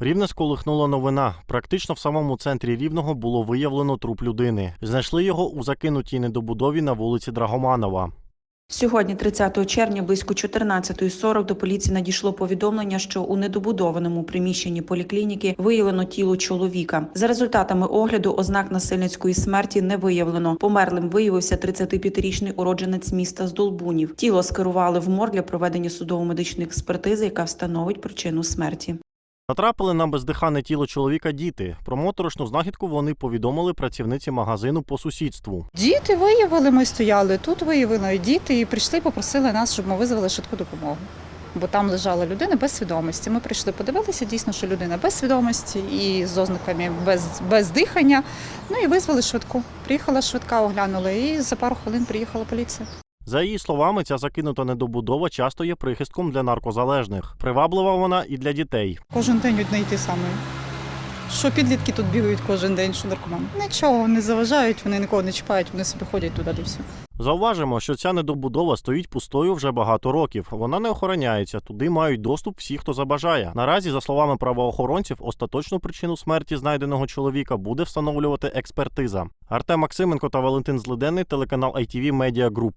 Рівне сколихнула новина. Практично в самому центрі рівного було виявлено труп людини. Знайшли його у закинутій недобудові на вулиці Драгоманова. Сьогодні, 30 червня, близько 14.40 до поліції надійшло повідомлення, що у недобудованому приміщенні поліклініки виявлено тіло чоловіка. За результатами огляду ознак насильницької смерті не виявлено. Померлим виявився 35-річний уродженець міста Здолбунів. Тіло скерували в морг для проведення судово-медичної експертизи, яка встановить причину смерті. Натрапили на бездихане тіло чоловіка діти. Про моторошну знахідку вони повідомили працівниці магазину по сусідству. Діти виявили, ми стояли тут, виявили діти і прийшли, попросили нас, щоб ми визвали швидку допомогу. Бо там лежала людина без свідомості. Ми прийшли, подивилися дійсно, що людина без свідомості і з ознаками без, без дихання. Ну і визвали швидку. Приїхала швидка, оглянули, і за пару хвилин приїхала поліція. За її словами, ця закинута недобудова часто є прихистком для наркозалежних. Приваблива вона і для дітей. Кожен день одне й те саме. Що підлітки тут бігають кожен день, що наркомани. Нічого не заважають, вони нікого не чіпають, вони собі ходять туди і все. Зауважимо, що ця недобудова стоїть пустою вже багато років. Вона не охороняється. Туди мають доступ всі, хто забажає. Наразі, за словами правоохоронців, остаточну причину смерті знайденого чоловіка буде встановлювати експертиза. Артем Максименко та Валентин Злиденний, телеканал ITV Media Group.